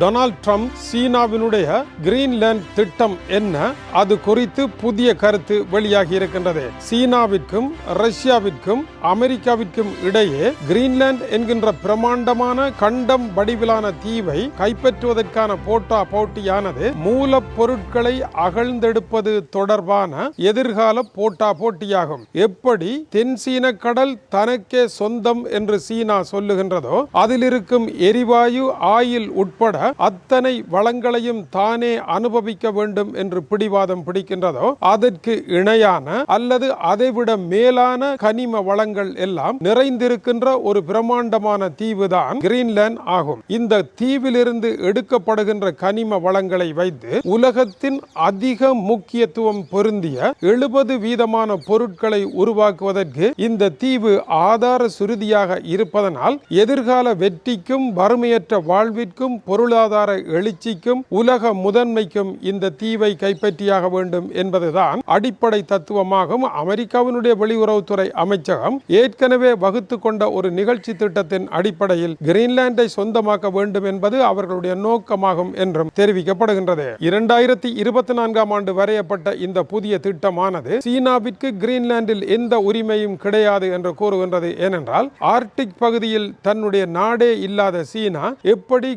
Donald Trump சீனாவினுடைய Greenland திட்டம் என்ன? அது குறித்து புதிய கருத்து வெளியாகி இருக்கின்றது. சீனாவிற்கும் ரஷ்யாவிற்கும் அமெரிக்காவிற்கும் இடையே கிரீன்லாந்து என்கின்ற பிரமாண்டமான கண்டம் வடிவிலான தீவை கைப்பற்றுவதற்கான போட்டா போட்டியானது மூலப்பொருட்களை அகழ்ந்தெடுப்பது தொடர்பான எதிர்கால போட்டா போட்டியாகும். எப்படி தென் சீன கடல் தனக்கே சொந்தம் என்று சீனா சொல்லுகின்றதோ அதில் இருக்கும் எரிவாயு ஆயில் உட்பட அத்தனை வளங்களையும் தானே அனுபவிக்க வேண்டும் என்று பிடிவாதம் பிடிக்கின்றதோ அதற்கு இணையான அல்லது அதைவிட மேலான கனிம வளங்கள் எல்லாம் நிறைந்திருக்கின்ற ஒரு பிரம்மாண்டமான தீவுதான் கிரீன்லேண்ட் ஆகும். இந்த தீவிலிருந்து எடுக்கப்படுகின்ற கனிம வளங்களை வைத்து உலகத்தின் அதிக முக்கியத்துவம் பொருந்திய எழுபது வீதமான பொருட்களை உருவாக்குவதற்கு இந்த தீவு ஆதார சுருதியாக இருப்பதனால் எதிர்கால வெற்றிக்கும் வறுமையற்ற வாழ்விற்கும் பொருள் பொருளாதார எழுச்சிக்கும் உலக முதன்மைக்கும் இந்த தீவை கைப்பற்றியாக வேண்டும் என்பதுதான் அடிப்படை தத்துவமாகும். அமெரிக்காவினுடைய வெளியுறவுத்துறை அமைச்சகம் ஏற்கனவே வகுத்து கொண்ட ஒரு நிகழ்ச்சி திட்டத்தின் அடிப்படையில் கிரீன்லாந்தை சொந்தமாக்க வேண்டும் என்பது அவர்களுடைய நோக்கமாகும் என்றும் தெரிவிக்கப்படுகின்றது. இரண்டாயிரத்தி இருபத்தி நான்காம் ஆண்டு வரையப்பட்ட இந்த புதிய திட்டமானது சீனாவிற்கு கிரீன்லாந்தில் எந்த உரிமையும் கிடையாது என்று கூறுகின்றது. ஏனென்றால் ஆர்டிக் பகுதியில் தன்னுடைய நாடே இல்லாத சீனா எப்படி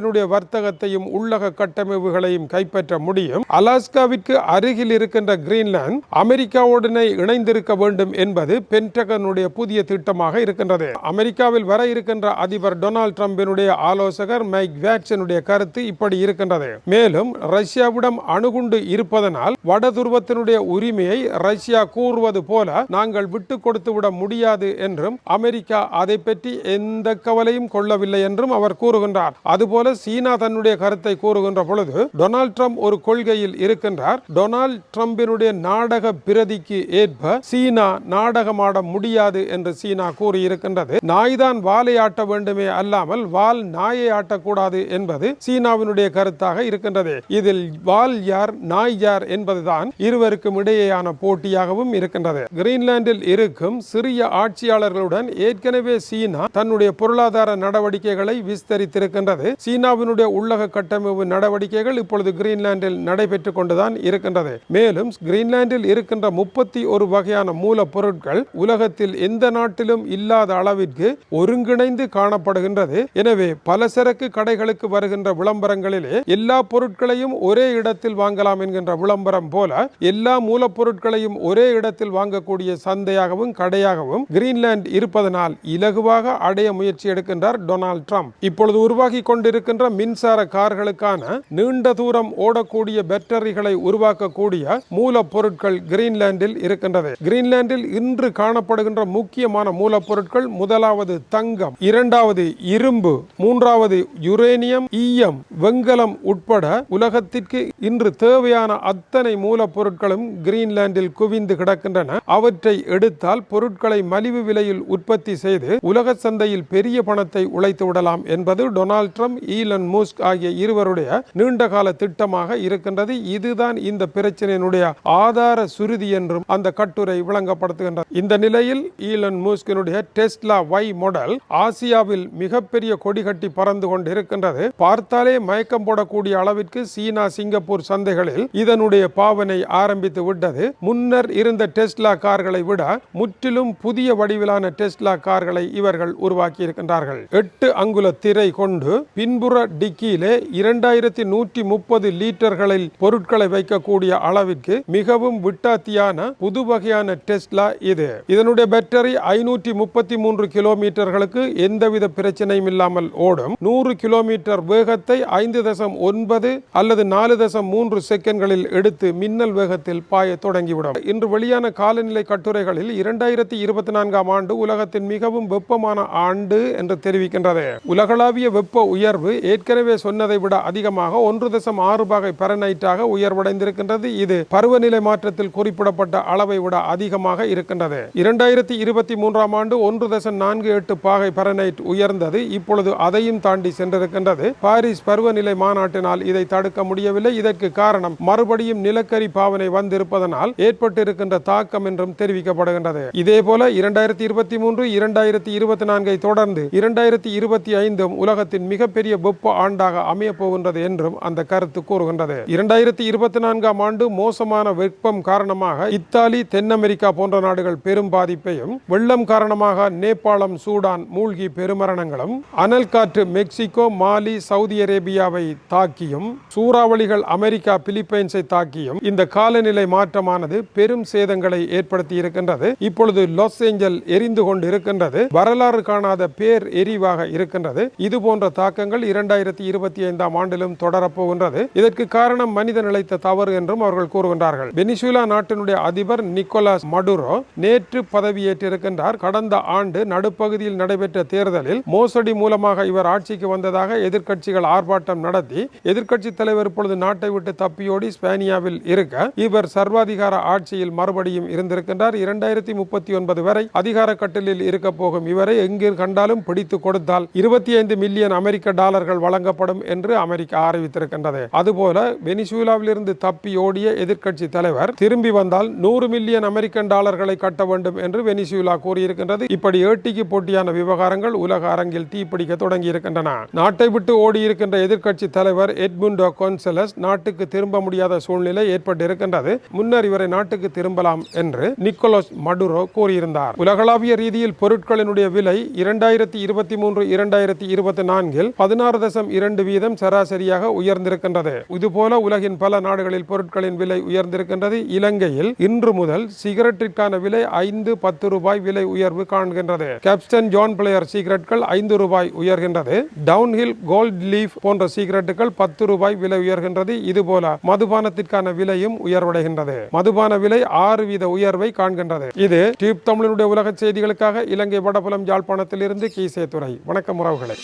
நாட்டினுடைய வர்த்தகத்தையும் உள்ளக கட்டமைப்புகளையும் கைப்பற்ற முடியும். அலாஸ்காவிற்கு அருகில் இருக்கின்ற கிரீன்லாந்து அமெரிக்காவுடனே இணைந்திருக்க வேண்டும் என்பது பென்டகனுடைய புதிய திட்டமாக இருக்கின்றது. அமெரிக்காவில் வர இருக்கின்ற அதிபர் டொனால்டு டிரம்பினுடைய ஆலோசகர் மைக் வேக்சனுடைய கருத்து இப்படி இருக்கின்றது. மேலும் ரஷ்யாவிடம் அணுகுண்டு இருப்பதனால் வடதுருவத்தினுடைய உரிமையை ரஷ்யா கூறுவது போல நாங்கள் விட்டு கொடுத்து விட முடியாது என்றும் அமெரிக்கா அதை பற்றி எந்த கவலையும் கொள்ளவில்லை என்றும் அவர் கூறுகின்றார். அதுபோல சீனா தன்னுடைய கருத்தை கூறுகின்ற பொழுது டொனால்ட் ட்ரம்ப் ஒரு கொள்கையில் இருக்கின்றார். டொனால்ட் ட்ரம்பினுடைய நாடக பிரதிக்கு ஏற்ப சீனா நாடகமாட முடியாது என்று சீனா கூறியிருக்கின்றது. நாய்தான் வாலை ஆட்ட வேண்டுமே அல்லாமல் வால் நாயை ஆட்டக்கூடாது என்பது சீனாவினுடைய கருத்தாக இருக்கின்றது. இதில் வால் யார் நாய் யார் என்பதுதான் இருவருக்கும் இடையேயான போட்டியாகவும் இருக்கின்றது. கிரீன்லாந்தில் இருக்கும் சிறிய ஆட்சியாளர்களுடன் ஏற்கனவே சீனா தன்னுடைய பொருளாதார நடவடிக்கைகளை விஸ்தரித்திருக்கின்றது. சீனா சீனாவினுடைய உள்ளக கட்டமைப்பு நடவடிக்கைகள் இப்பொழுது கிரீன்லாந்தில் நடைபெற்றுக் கொண்டுதான் இருக்கின்றது. மேலும் கிரீன்லாந்தில் இருக்கின்ற முப்பத்தி ஒரு வகையான மூலப்பொருட்கள் உலகத்தில் எந்த நாட்டிலும் இல்லாத அளவிற்கு ஒருங்கிணைந்து காணப்படுகின்றது. எனவே பல சரக்கு கடைகளுக்கு வருகின்ற விளம்பரங்களிலே எல்லா பொருட்களையும் ஒரே இடத்தில் வாங்கலாம் என்கின்ற விளம்பரம் போல எல்லா மூலப்பொருட்களையும் ஒரே இடத்தில் வாங்கக்கூடிய சந்தையாகவும் கடையாகவும் கிரீன்லாந்து இருப்பதனால் இலகுவாக அடைய முயற்சி எடுக்கின்றார் டொனால்ட் ட்ரம்ப். இப்பொழுது உருவாகி இருக்கின்ற மின்சார கார்களுக்கான நீண்ட தூரம் ஓடக்கூடிய பேட்டரிகளை உருவாக்கக்கூடிய மூலப்பொருட்கள் கிரீன்லாண்டில் இருக்கின்றது. கிரீன்லாண்டில் இன்று காணப்படுகின்ற முக்கியமான மூலப்பொருட்கள் முதலாவது தங்கம் இரண்டாவது இரும்பு மூன்றாவது யுரேனியம் ஈயம் வெங்கலம் உட்பட உலகத்திற்கு இன்று தேவையான அத்தனை மூலப்பொருட்களும் கிரீன்லாண்டில் குவிந்து கிடக்கின்றன. அவற்றை எடுத்தால் பொருட்களை மலிவு விலையில் உற்பத்தி செய்து உலக சந்தையில் பெரிய பணத்தை உழைத்து விடலாம் என்பது டொனால்ட் ட்ரம்ப் ஈலன் மூஸ்க் ஆகிய இருவருடைய நீண்டகால திட்டமாக இருக்கின்றது. இதுதான் இந்த பிரச்சனையினுடைய ஆதார சுருதி என்றும் அந்த கட்டுரை விளங்கப்படுத்துகின்றது. இந்த நிலையில் ஈலன் மூஸ்கினுடைய டெஸ்லா வை மாடல் ஆசியாவில் மிகப்பெரிய கொடிகட்டி பறந்து கொண்டிருக்கின்றது. பார்த்தாலே மயக்கம் போடக்கூடிய அளவிற்கு சீனா சிங்கப்பூர் சந்தைகளில் இதனுடைய பாவனை ஆரம்பித்து விட்டது. முன்னர் இருந்த டெஸ்லா கார்களை விட முற்றிலும் புதிய வடிவிலான டெஸ்லா கார்களை இவர்கள் உருவாக்கி இருக்கின்றார்கள் எட்டு அங்குல திரை கொண்டு பின்புற டிக்கியிலே இரண்டாயிரத்தி நூற்றி முப்பது லீட்டர்களில் பொருட்களை வைக்கக்கூடிய அளவிற்கு மிகவும் விட்டாத்தியான புது வகையான டெஸ்ட்லா இது. இதனுடைய பேட்டரி ஐநூற்றி முப்பத்தி மூன்று கிலோமீட்டர்களுக்கு எந்தவித பிரச்சனையும் இல்லாமல் ஓடும். நூறு கிலோமீட்டர் வேகத்தை ஐந்து தசம் ஒன்பது அல்லது நாலு தசம் மூன்று செகண்ட்களில் எடுத்து மின்னல் வேகத்தில் பாய தொடங்கிவிடும். இன்று வெளியான காலநிலை கட்டுரைகளில் இரண்டாயிரத்தி இருபத்தி நான்காம் ஆண்டு உலகத்தின் மிகவும் வெப்பமான ஆண்டு என்று தெரிவிக்கின்றது. உலகளாவிய வெப்ப உயர்வு அளவு ஏற்கனவே சொன்னதை விட அதிகமாக ஒன்று தசம் ஆறு பாகை பரநைட்டாக உயர்வடைந்திருக்கின்றது. இது பருவநிலை மாற்றத்தில் குறிப்பிடப்பட்ட அளவை விட அதிகமாக இருக்கின்றது. இரண்டாயிரத்தி இருபத்தி மூன்றாம் ஆண்டு ஒன்று தசம் நான்கு எட்டு பாகை பரநைட் உயர்ந்தது. இப்பொழுது அதையும் தாண்டி சென்றிருக்கின்றது. பாரிஸ் பருவநிலை மாநாட்டினால் இதை தடுக்க முடியவில்லை. இதற்கு காரணம் மறுபடியும் நிலக்கரி பாவனை வந்திருப்பதனால் ஏற்பட்டிருக்கின்ற தாக்கம் என்றும் தெரிவிக்கப்படுகின்றது. இதேபோல இரண்டாயிரத்தி இருபத்தி மூன்று இரண்டாயிரத்தி இருபத்தி நான்கை தொடர்ந்து இரண்டாயிரத்தி இருபத்தி ஐந்தும் உலகத்தின் மிகப்பெரிய வெப்ப ஆண்டாக அமையப் போகின்றது என்றும் அந்த கருத்து கூறுகின்றது. இரண்டாயிரத்தி இருபத்தி நான்காம் ஆண்டு மோசமான வெப்பம் காரணமாக இத்தாலி தென் அமெரிக்கா போன்ற நாடுகள் பெரும் பாதிப்பையும் வெள்ளம் காரணமாக நேபாளம் சூடான் மூழ்கி பெருமரணங்களும் அனல் காற்று மெக்சிகோ மாலி சவுதி அரேபியாவை தாக்கியும் சூறாவளிகள் அமெரிக்கா பிலிப்பைன்ஸை தாக்கியும் இந்த காலநிலை மாற்றமானது பெரும் சேதங்களை ஏற்படுத்தி இருக்கின்றது இப்பொழுது லாஸ் ஏஞ்சல் எரிந்து கொண்டு இருக்கின்றது வரலாறு காணாத பேர் எரிவாக இருக்கின்றது. இது போன்ற தாக்கங்கள் இரண்டாயிரத்தி இருபத்தி ஐந்தாம் ஆண்டிலும் தொடரப்போகின்றது இதற்கு காரணம் மனித நிலைத்த தவறு என்றும் அவர்கள் கூறுகின்றார்கள். வெனிசுலா நாட்டினுடைய அதிபர் நிக்கோலாஸ் மடுரோ நேற்று பதவியேற்றிருக்கின்றார். கடந்த ஆண்டு நடுப்பகுதியில் நடைபெற்ற தேர்தலில் மோசடி மூலமாக இவர் ஆட்சிக்கு வந்ததாக எதிர்க்கட்சிகள் ஆர்ப்பாட்டம் நடத்தி எதிர்க்கட்சி தலைவர் இப்பொழுது நாட்டை விட்டு தப்பியோடி ஸ்பேனியாவில் இருக்க இவர் சர்வாதிகார ஆட்சியில் மறுபடியும் இருந்திருக்கின்றார். இரண்டாயிரத்தி முப்பத்தி ஒன்பது வரை அதிகார கட்டலில் இருக்க போகும் இவரை எங்கு கண்டாலும் பிடித்து கொடுத்தால் இருபத்தி ஐந்து மில்லியன் அமெரிக்க டாலர் டாலர்கள் வழங்கப்படும் என்று அமெரிக்கா அறிவித்திருக்கின்றது. அதுபோல வெனிசுலாவில் இருந்து தப்பி ஓடிய எதிர்க்கட்சி தலைவர் திரும்பி வந்தால் நூறு மில்லியன் அமெரிக்கன் டாலர்களை கட்ட வேண்டும் என்று வெனிசுலா கூறியிருக்கின்றது. இப்படி ஏட்டிக்கு போட்டியான விவகாரங்கள் உலக அரங்கில் தீப்பிடிக்க தொடங்கி இருக்கின்றன நாட்டை விட்டு ஓடியிருக்கின்ற எதிர்க்கட்சி தலைவர் எட்முண்டோ கொன்சலஸ் நாட்டுக்கு திரும்ப முடியாத சூழ்நிலை ஏற்பட்டு இருக்கின்றது முன்னர் இவரை நாட்டுக்கு திரும்பலாம் என்று நிக்கோலஸ் மடுரோ கூறியிருந்தார். உலகளாவிய ரீதியில் பொருட்களினுடைய விலை இரண்டாயிரத்தி இருபத்தி மூன்று இரண்டாயிரத்தி இருபத்தி நான்கில் பதினாறு தசம் இரண்டு வீதம் சராசரியாக உயர்ந்திருக்கின்றது. இதுபோல உலகின் பல நாடுகளில் பொருட்களின் விலை உயர்ந்திருக்கின்றது. இலங்கையில் இன்று முதல் சிகரெட்டிற்கான விலை ஐந்து பத்து ரூபாய் விலை உயர்வு காண்கின்றது. கேப்டன் ஜான் பிளேயர் சிகரெட்கள் ஐந்து ரூபாய் உயர்கின்றது. டவுன்ஹில் கோல்ட் லீஃப் போன்ற சிகரெட்டுகள் பத்து ரூபாய் விலை உயர்கின்றது. இதுபோல மதுபானத்திற்கான விலையும் உயர்வடைகின்றது. மதுபான விலை ஆறு வீத உயர்வை காண்கின்றது. இது டியூப் தமிழனுடைய உலக செய்திகளுக்காக இலங்கை வடபுலம் யாழ்ப்பாணத்திலிருந்து கீசே துறை வணக்கம் உறவுகளை.